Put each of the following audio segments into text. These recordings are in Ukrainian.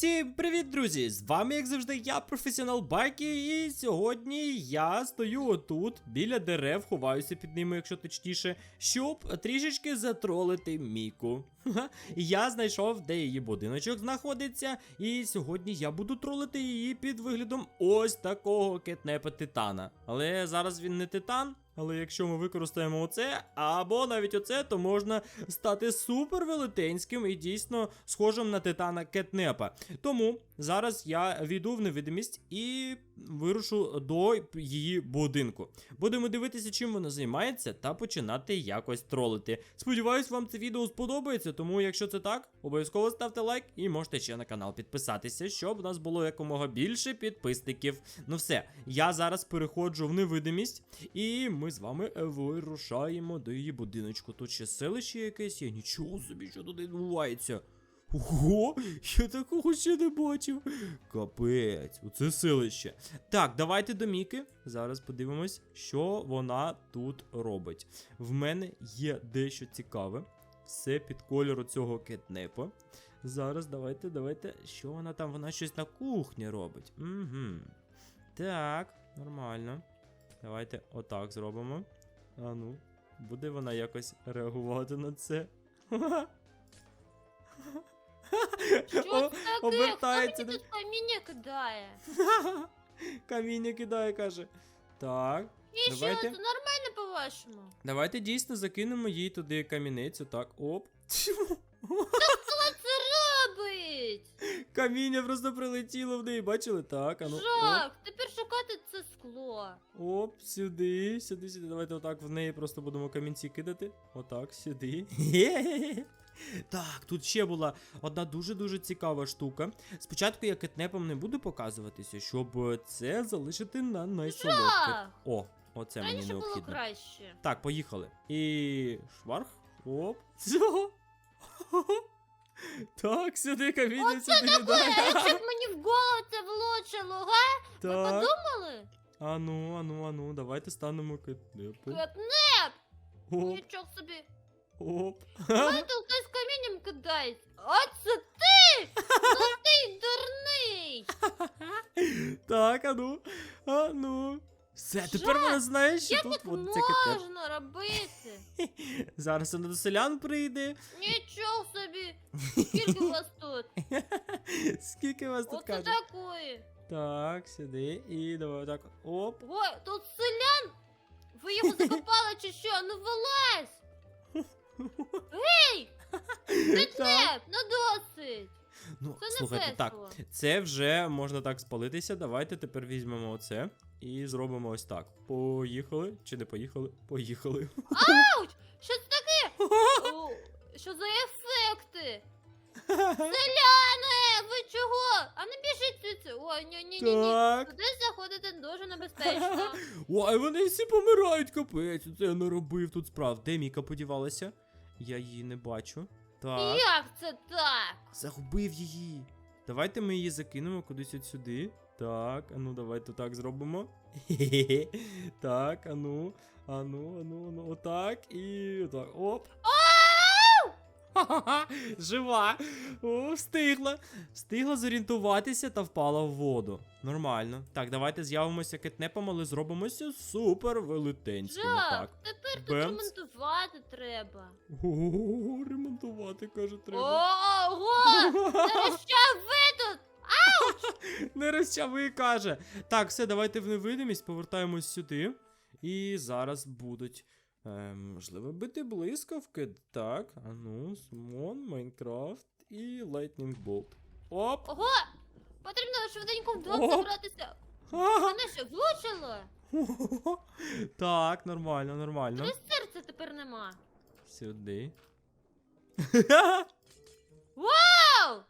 Всім привіт, друзі! З вами, як завжди, я, професіонал Байки, і сьогодні я стою отут, біля дерев, ховаюся під ними, якщо точніше, щоб трішечки затролити Міку. Я знайшов, де її будиночок знаходиться, і сьогодні я буду тролити її під виглядом ось такого кетнепа титана. Але зараз він не титан. Але якщо ми використаємо оце, або навіть оце, то можна стати супер велетенським і дійсно схожим на титана кетнепа. Тому зараз я війду в невидимість і вирушу до її будинку. Будемо дивитися, чим вона займається, та починати якось тролити. Сподіваюсь, вам це відео сподобається, тому якщо це так, обов'язково ставте лайк і можете ще на канал підписатися, щоб у нас було якомога більше підписників. Ну все, я зараз переходжу в невидимість, і ми з вами вирушаємо до її будиночку. Тут ще селище якесь є, нічого собі, що тут відбувається. Ого, я такого ще не бачив. Капець, оце селище. Так, давайте до Міки. Зараз подивимось, що вона тут робить. В мене є дещо цікаве. Все під кольору цього кетнепа. Зараз давайте, давайте. Що вона там? Вона щось на кухні робить. Угу. Так, нормально. Давайте отак зробимо. А ну, буде вона якось реагувати на це. Що це таке? обертається Хто мені тут каміння кидає? Каміння кидає, каже. Так. І що, Давайте. це нормально по-вашому? Давайте дійсно закинемо їй туди камінець, отак. Оп. Хто це робить? Каміння просто прилетіло в неї, бачили? Так, а ну. Жах, тепер шукати це скло. Оп, сюди, сюди, сюди. Давайте отак в неї просто будемо камінці кидати. Отак, сюди. Так, тут ще була одна дуже-дуже цікава штука. Спочатку я кетнепом не буду показуватися, щоб це залишити на найсолодке. О, оце мені Раніше було необхідно. краще. Так, поїхали. І шварх. Оп. Цього. Так, сюди каміння, сюди Е, кидай. Щоб мені в голову це влучило, га? Ви Так. подумали? Ану, ану, ану, давайте станемо кетнепом. Кетнеп! Оп, Нічого собі. оп. Мене тут хтось камінням кидається. А це ти! Ну ти дурний! Так, ану, ану. Все, тепер Жах! вона знає, що Як тут так от це кетнеп. можна робити? Зараз вона до селян прийде. Нічого собі! Скільки вас тут? Скільки вас тут Оце каже? такої. Так, сюди. І давай так. Оп. Ой, тут селян! Ви його закопали чи що? Ну вилазь! Ей! Так. Кетнеп, ну досить! Ну, Це не слухайте, так. Це вже можна так спалитися. Давайте тепер візьмемо оце і зробимо ось так. Поїхали. Чи не поїхали? Поїхали. Ауч! Що це таке? О, Що за ефекти? Селяни, ви чого? А не біжіть звідси. Ой, ні, ні, ні, ні. Туди заходити дуже небезпечно. Ой, вони всі помирають, капець. Це я наробив тут справ. Де Міка подівалася? Я її не бачу. Так. Як це так? Загубив її. Давайте ми її закинемо кудись от сюди. Так, а ну давайте так зробимо. Хе-хе-хе. Так, а ну, а ну, а ну, а ну, отак і отак. Оп. Ха-ха-ха, Жива! О, встигла. Встигла зорієнтуватися та впала в воду. Нормально. Так, давайте з'явимося кетнепом, але зробимося супер велетенськими. Жах, Так. тепер тут Бемц. ремонтувати треба. Ого, ремонтувати, каже, треба. Ого! Та що ви тут? Не розчави, каже. Так, все, давайте в невидимість, повертаємось сюди. І зараз будуть. Е, можливо, бити блискавки. Так, а ну, Смон, Майнкрафт і Lightning Bolt. Оп! Ого! Потрібно швиденько в двох Оп. забратися. Мене що, влучило? Так, нормально, нормально. Три серця тепер нема. Сюди. Вау!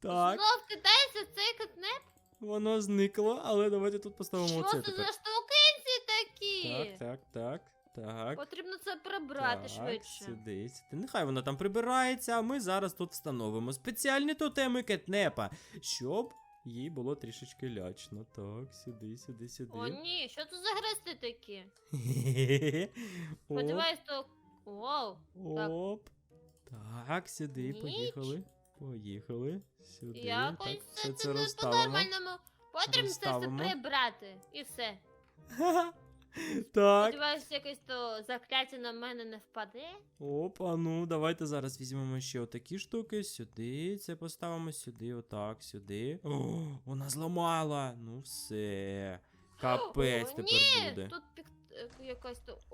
Так, Знов кидається цей кетнеп? воно зникло, але давайте тут поставимо Що це тепер. за штукенці такі? Так, так, так, так. Потрібно це прибрати так, швидше. Сюди, сюди. Нехай вона там прибирається, а ми зараз тут встановимо спеціальні тотеми кетнепа, щоб їй було трішечки лячно. Так, сюди, сюди, сюди. О, ні, що це за грести такі? Оп, Сподіваюсь, то. Вау. оп. Так, сюди, Ніч. поїхали. Поїхали. Сюди. Якось так, це, все це це по-нормальному. Потрібно це все прибрати. І все. так. Сподіваюся, якесь то закляття на мене не впаде. Опа, ну, давайте зараз візьмемо ще отакі штуки. Сюди це поставимо, сюди, отак, сюди. О, вона зламала. Ну все. Капець О, тепер ні, буде. Тут пік... якась то.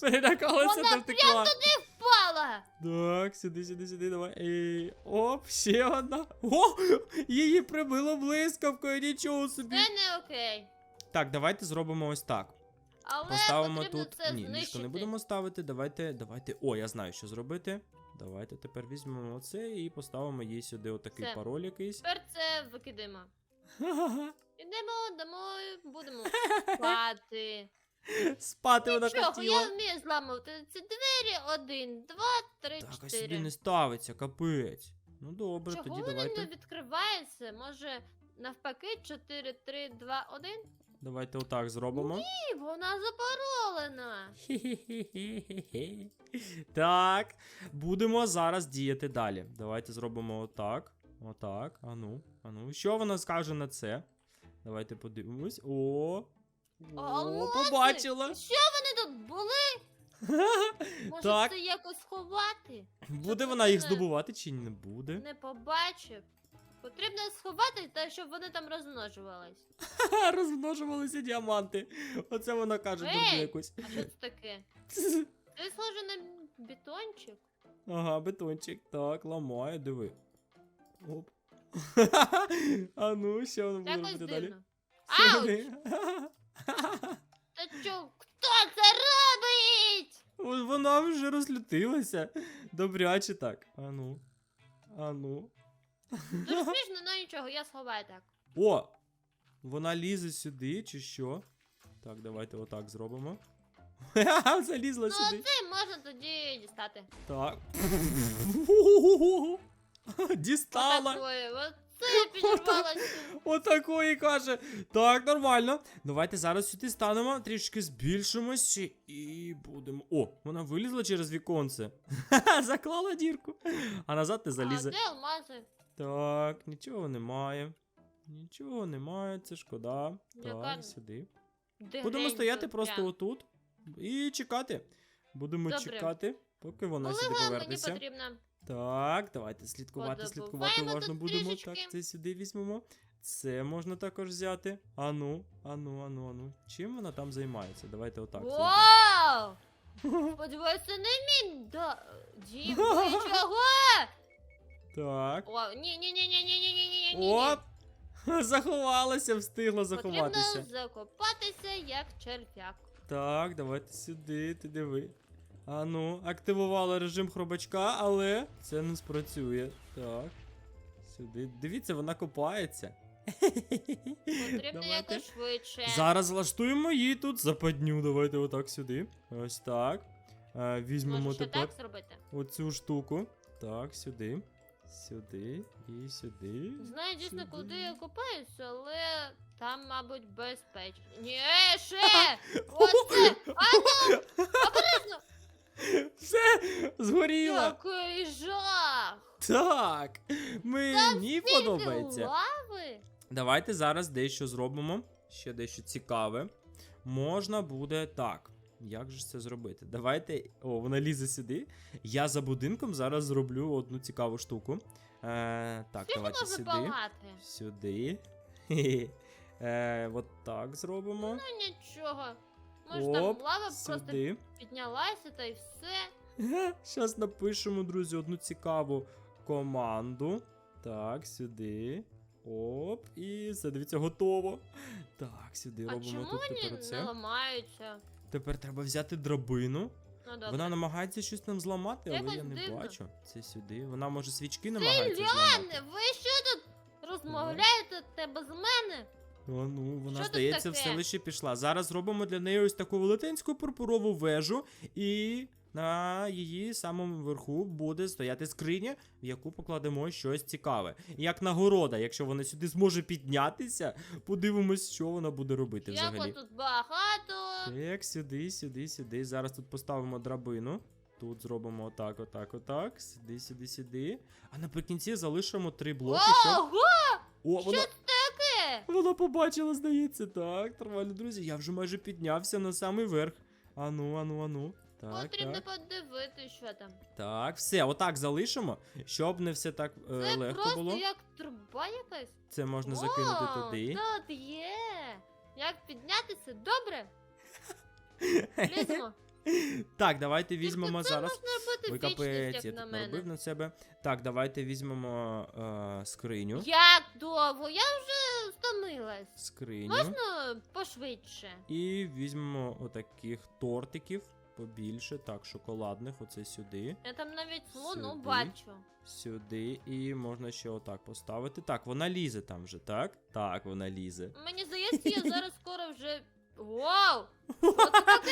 Перелякалася Вона та втекла. впала! Так, сюди, сюди, сюди, давай. Ей, оп, ще одна. О! Її прибило блискавкою, нічого собі. Це не окей. Так, давайте зробимо ось так. Але Поставимо потрібно тут. це Ні, знищити. не будемо ставити. Давайте, давайте. О, я знаю, що зробити. Давайте тепер візьмемо оце і поставимо їй сюди отакий пароль якийсь. Тепер це викидаємо. Ідемо домой, будемо спати. Спати вона Нічого, хотіла. я вмію зламувати ці двері. Один, два, три, Так, а сюди чотири. не ставиться, капець. Ну добре, Чого тоді вони давайте. не відкриваються? Може, навпаки, 4, 3, 2, 1? Давайте отак зробимо. Ні, вона. Хі-хі-хі-хі-хі. Так, будемо зараз діяти далі. Давайте зробимо отак. Отак. Ану, ану. Що вона скаже на це? Давайте подивимось. О. О, Алмази! побачила. Що вони тут були? Може, Так. це якось сховати? Буде Щоб вона їх мене здобувати чи не буде? Не побачив. Потрібно сховати, та щоб вони там розмножувались. Ха, Розмножувалися діаманти. Оце вона каже Ей! дурню якусь. А що це таке? Це схоже на бетончик. Ага, бетончик. Так, ламає, диви. Оп. А ну, що воно буде Якось робити далі? дивно. Ауч! Сюди. Та чо, хто це робить? От Вона вже розлютилася. Добряче так. Ану. Ану. Дуже смішно, ну нічого, я сховаю так. О! Вона лізе сюди, чи що? Так, давайте отак зробимо. Залізла Ну, сюди. це можна тоді дістати. Так. Дістала. Отакої, оце підірвалося. Отакої каже. Так, нормально. Давайте зараз сюди станемо, трішки збільшимося і будемо. О, вона вилізла через віконце. Заклала дірку. А назад не А залізе. де алмази? Так, нічого немає. Нічого немає, це шкода. Так, сюди. Де Будемо стояти просто отут і чекати. Будемо чекати, поки вона Коли сюди вона мені повернеться. Так, давайте слідкувати, слідкувати Подобуваємо уважно будемо. Так, це сюди візьмемо. Це можна також взяти. Ану, ану, ану, ану. Чим вона там займається? Давайте отак. Вау! Сподіваюся, не мій да... дім. Чого? Так. О, ні, ні, ні, ні, ні, ні, ні, ні, ні. Оп! Заховалася, встигла Потрібно заховатися. закопатися як черв'як. Так, давайте сюди, ти диви. Ану, активувала режим хробачка, але це не спрацює. Так. Сюди. Дивіться, вона копається. Потрібно Давайте. якось швидше. Зараз влаштуємо її тут западню. Давайте отак сюди. Ось так. Е, візьмемо Може, ще тепер так зробити? оцю штуку. Так, сюди. Сюди і сюди. Знаю дійсно, Сюди. куди я копаюся, але там, мабуть, безпечно. Ні, ще! Оце! Ану! Обережно! Все, згоріла. Який жах! Так. Мені Тільки подобається. лави? Давайте зараз дещо зробимо. Ще дещо цікаве. Можна буде так. Як же ж це зробити? Давайте. О, вона лізе сюди. Я за будинком зараз зроблю одну цікаву штуку. Е, так, Скільки давайте можна сюди. палати? Сюди. Хе-хе. Е, от так зробимо. Ну нічого. Може там Оп, лава просто піднялася та й все. Зараз напишемо, друзі, одну цікаву команду. Так, сюди. Оп, і все, дивіться, готово. Так, сюди А робимо чому тут вони тепер не ламаються? Тепер треба взяти драбину. Ну добре. Вона намагається щось нам зламати, але Якось я не дивно. бачу. Це сюди. Вона може свічки намагається зламати. ви що тут розмовляєте те без мене? О, ну, вона, Що тут здається, в таке? селище пішла. Зараз зробимо для неї ось таку велетенську пурпурову вежу, і на її самому верху буде стояти скриня, в яку покладемо щось цікаве. Як нагорода, якщо вона сюди зможе піднятися, подивимось, що вона буде робити Як взагалі. тут багато. Так, сюди, сюди, сюди. Зараз тут поставимо драбину. Тут зробимо отак, отак, отак. Сюди, сюди, сюди. А наприкінці залишимо три блоки, щоб. Ого! О, Що це? Вона побачила, здається. Так, нормально, друзі. Я вже майже піднявся на самий верх. Ану, ану, ану. Так, Потрібно так. подивитися, що там. Так, все, отак залишимо, щоб не все так е, Це легко просто було. як труба якась. Це можна закинути О, туди. Тут є. Як піднятися? Добре. Ліземо. Так, давайте візьмемо це зараз. можна робити Ой, вічність, капець, я як на тут мене. наробив на себе. Так, давайте візьмемо е, скриню. Як довго? Я вже стомилась. Скриню. Можна пошвидше? І візьмемо отаких тортиків побільше. Так, шоколадних, оце сюди. Я там навіть луну Сюди. бачу. Сюди. І можна ще отак поставити. Так, вона лізе там вже, так? Так, вона лізе. Мені здається, я зараз скоро вже. Вау! Що це таке?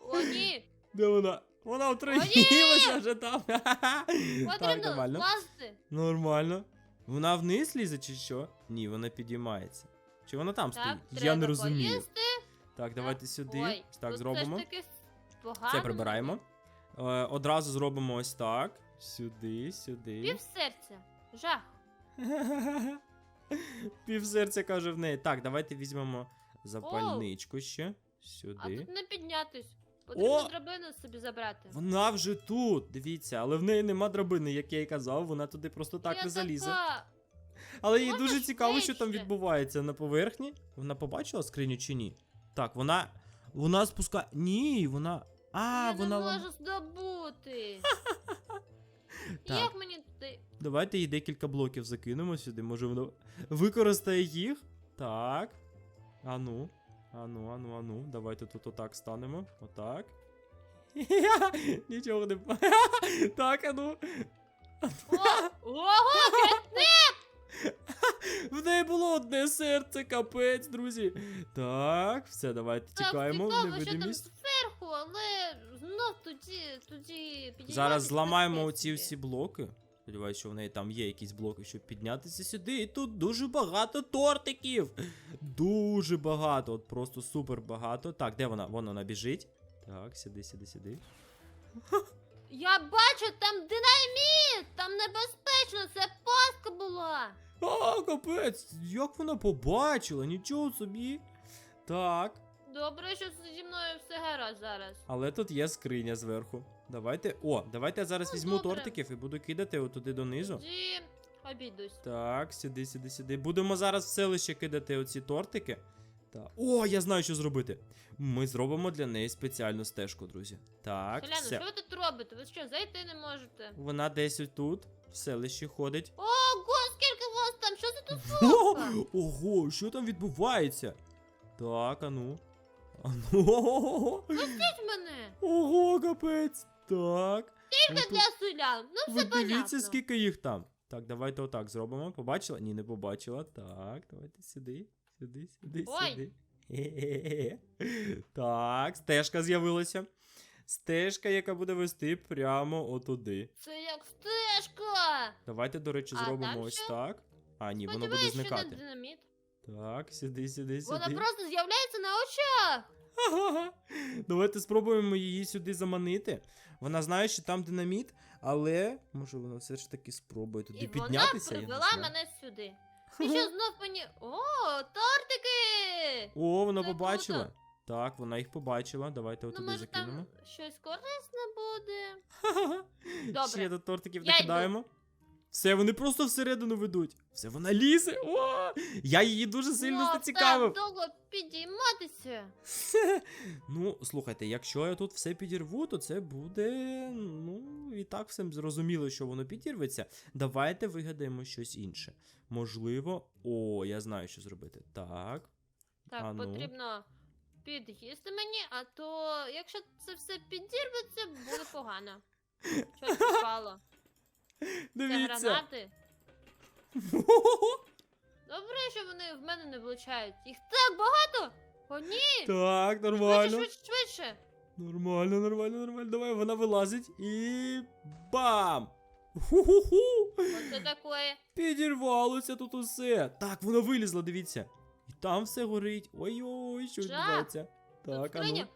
О, ні! Де вона? Вона отруїлася вже там. так, Потрібно нормально. злазити. Нормально. Вона вниз лізе чи що? Ні, вона підіймається. Чи вона там Так, стоїть? Я не розумію. поїсти. Так, давайте сюди. Ой, так тут зробимо. Все ж таки погано. Це прибираємо. Е, одразу зробимо ось так. Сюди, сюди. Пів серця. Жах. Пів серця каже в неї. Так, давайте візьмемо запальничку ще. А Сюди. тут не піднятись. Потрібно О! драбину собі забрати. Вона вже тут. Дивіться, але в неї нема драбини, як я й казав, вона туди просто так Я не залізе. така. Але їй дуже цікаво, що там відбувається на поверхні. Вона побачила скриню чи ні? Так, вона. Вона спускає. Ні, вона. А, я вона. не лам- можу здобути. Так. Як мені туди? Давайте їй декілька блоків закинемо сюди. Може вона використає їх. Так. Ану. Ану, ану, ану. Давайте тут отак станемо. Отак. Нічого не. Так, ану. О, ого, В неї було одне серце, капець, друзі. Так, все, давайте тікаємо в цікаво, що там невидимість. зверху, але знов тоді, тоді Зараз зламаємо оці всі блоки. Сподіваюсь, що в неї там є якісь блоки, щоб піднятися сюди. І тут дуже багато тортиків. Дуже багато, от просто супер багато. Так, де вона? Вон вона біжить. Так, сюди, сюди, сюди. Я бачу, там динаміт! Там небезпечно, це пастка була. А, капець! Як вона побачила? Нічого собі. Так. Добре, що зі мною все гаразд зараз. Але тут є скриня зверху. Давайте. О, давайте я зараз Ну, візьму добре. тортиків і буду кидати отуди донизу. Тоді обійдусь. Так, сюди, сюди, сюди. Будемо зараз в селище кидати оці тортики. Так. О, я знаю, що зробити. Ми зробимо для неї спеціальну стежку, друзі. Так, Селяно, все. що ви тут робите? Ви що, зайти не можете? Вона десь тут, в селищі ходить. Ого, скільки вас там? Що це тут? О. Ого, що там відбувається? Так, ану. Ану. Пустіть мене! Ого, капець. Так. Тільки для селян. Ну Ви все дивіться, скільки їх там. Так, давайте отак зробимо. Побачила? Ні, не побачила. Так, давайте сюди, сюди, сюди, Ой. сюди. Так, стежка з'явилася. Стежка, яка буде вести прямо отуди. Це як стежка. Давайте, до речі, А зробимо там ось так. А, ні, воно буде що зникати. динаміт. Так, сюди, сюди, сюди. Вона просто з'являється на очах. Давайте спробуємо її сюди заманити. Вона знає, що там динаміт, але може вона все ж таки спробує туди І вона піднятися. я не привела знаю. мене сюди. І що знов мені. О, тортики! О, вона Це побачила. круто. Так, вона їх побачила. Давайте Ну, отуди може закинемо. там щось корисне буде. Добре. Ще до тортиків Я накидаємо. Все, вони просто всередину ведуть. Все, вона лізе. О! Я її дуже сильно ну, зацікавив. так довго підійматися. Ну, слухайте, якщо я тут все підірву, то це буде. Ну, і так всім зрозуміло, що воно підірветься. Давайте вигадаємо щось інше. Можливо. О, я знаю, що зробити. Так. Так, А ну. потрібно під'їсти мені, а то якщо це все підірветься, буде погано. Що це впало? Це Дивіться. гранати. Добре, що вони в мене не влучають. Їх так багато! О, ні! так, Швидше, нормально. швидше, швидше! Нормально, нормально, нормально. Давай, вона вилазить і. Бам! Ху-ху-ху! Оце таке. Підірвалося тут усе. Так, вона вилізла, дивіться. І там все горить. Ой-ой, що Жах. відбувається. Тут Так, а ну. скриня.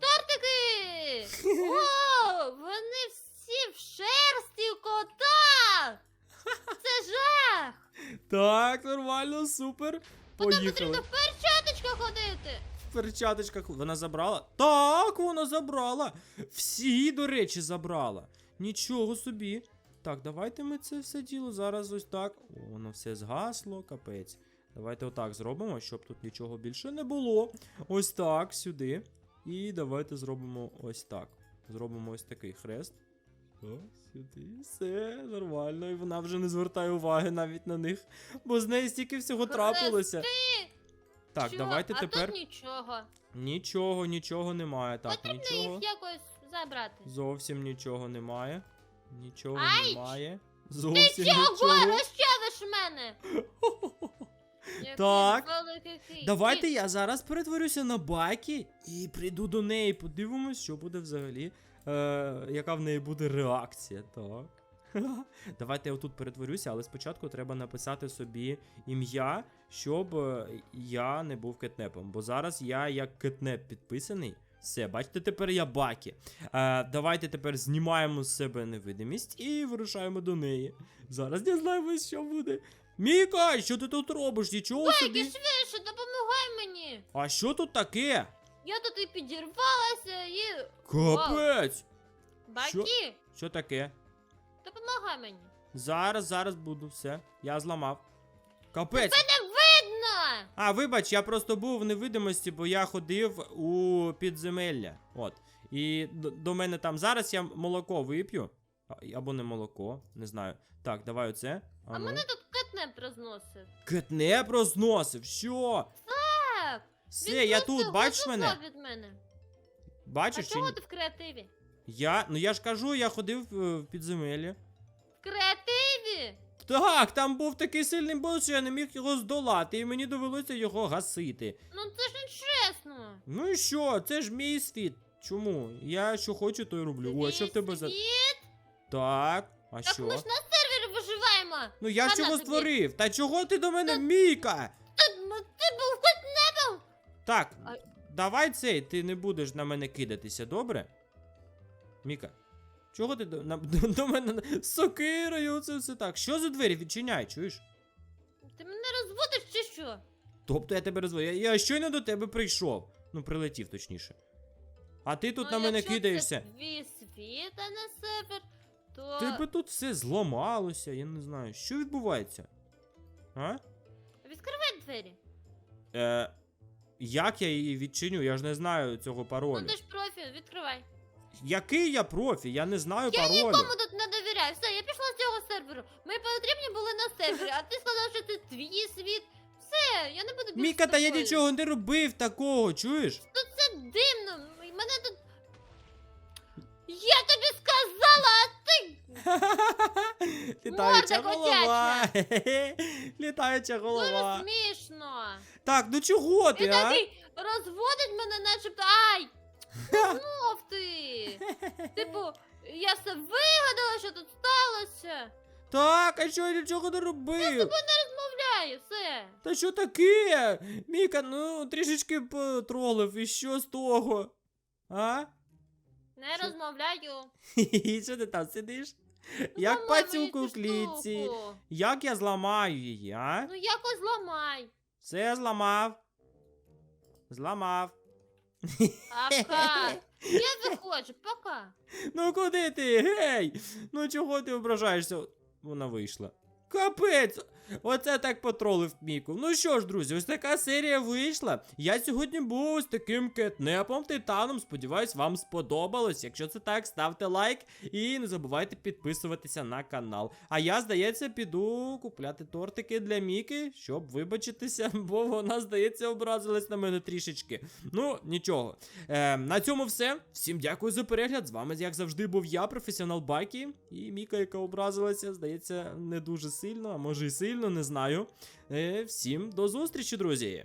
Тортики! О, вони всі в шерсті кота! Це жах! Так, нормально, супер. Потім Поїхали. потрібно в перчаточках ходити. В перчаточках вона забрала? Так, вона забрала. Всі, до речі, забрала. Нічого собі. Так, давайте ми це все діло зараз ось так. О, воно все згасло, капець. Давайте отак зробимо, щоб тут нічого більше не було. Ось так, сюди. І давайте зробимо ось так. Зробимо ось такий хрест. О, сюди, все нормально. І вона вже не звертає уваги навіть на них, бо з неї стільки всього трапилося. Так, Що? давайте а тепер. тут нічого. Нічого, нічого немає. Так, Потрібно нічого. їх якось забрати. Зовсім нічого немає. Нічого Ай! немає. Ти чого нічого. розчавиш мене? Так. Давайте я зараз перетворюся на Бакі і прийду до неї. Подивимось, що буде взагалі. Е, яка в неї буде реакція. Так. Давайте я отут перетворюся, але спочатку треба написати собі ім'я, щоб е, я не був кетнепом. Бо зараз я як кетнеп підписаний. Все, бачите, тепер я Бакі. Е, давайте тепер знімаємо з себе невидимість і вирушаємо до неї. Зараз дізнаємось, що буде. Міка, що ти тут робиш? Нічого собі. Швидше, допомагай мені. А що тут таке? Я тут і підірвалася, і. Капець! Бакі, Що таке? допомагай мені. Зараз, зараз буду все. Я зламав. Капець. Не видно! А, вибач, я просто був в невидимості, бо я ходив у підземелля. От. І до, до мене там зараз я молоко вип'ю. А, Або не молоко, не знаю. Так, давай оце. А А ну. мене тут кетнеп розносив. Кетнеп розносив. Що? Так. Все, він я тут, бачиш мене? від мене. А Бачиш чи чого ні? ти в креативі? Я. Ну я ж кажу, я ходив е, в підземелля. В креативі? Так, там був такий сильний бос, що я не міг його здолати, і мені довелося його гасити. Ну це ж не чесно. Ну і що, це ж мій світ. Чому? Я що хочу, то й роблю. О, а що в тебе за. Так, а Так що? ми ж на сервері. Ну я ж Хана його тобі. створив. Та чого ти до мене, Та- Міка? Ну, ти був кетнепом. Так, А- давай цей, ти не будеш на мене кидатися, добре? Міка. Чого ти до, на, до, до мене з сокирою? Це все так. Що за двері? Відчиняй, чуєш? Ти мене розводиш чи що? Тобто я тебе розвою. Я, я щойно до тебе прийшов. Ну, прилетів точніше. А ти тут ну, на мене якщо кидаєшся. Це твій світ, а не сервер, то Тебе тут все зламалося, я не знаю. Що відбувається? А? відкривай двері. Е, як я її відчиню? Я ж не знаю цього Ну паролю. ти ж профі, відкривай. Який я профі? Я не знаю Я паролю. нікому тут не довіряю. Все, я пішла з цього серверу. Ми потрібні були на сервері, а ти сказав, що це твій світ. Все, я не буду більше Міка, та я нічого не робив такого, чуєш? Тут це дивно. Мене тут. Я тобі сказала, а ти. Літаюча Морда голова. Літаюча Дуже голова. смішно. Так, ну чого ти, Він а? такий розводить мене, начебто. Ай! Ну знов ти. Типу, я все вигадала, що тут сталося. Так, а що я нічого не робив? Розмовляю, все. Та що таке? Міка, ну трішечки потролив, і що з того? А? Не Що? розмовляю. Хі-хі, Що ти там сидиш? Як Зламай мені у цю клітці. штуку. Як я зламаю її, а? Ну якось зламай. Все зламав. Зламав. Ака. Я виходжу, пока. Ну куди ти? Гей! Ну чого ти ображаєшся? Вона вийшла. Капець! Оце так потролив Міку. Ну що ж, друзі, ось така серія вийшла. Я сьогодні був з таким кетнепом титаном. Сподіваюсь, вам сподобалось. Якщо це так, ставте лайк і не забувайте підписуватися на канал. А я, здається, піду купляти тортики для Міки, щоб вибачитися, бо вона, здається, образилась на мене трішечки. Ну, нічого. Е, на цьому все. Всім дякую за перегляд. З вами, як завжди, був я, професіонал Бакі. І Міка, яка образилася, здається, не дуже сильно, а може і сильно, не знаю. Е, всім до зустрічі, друзі!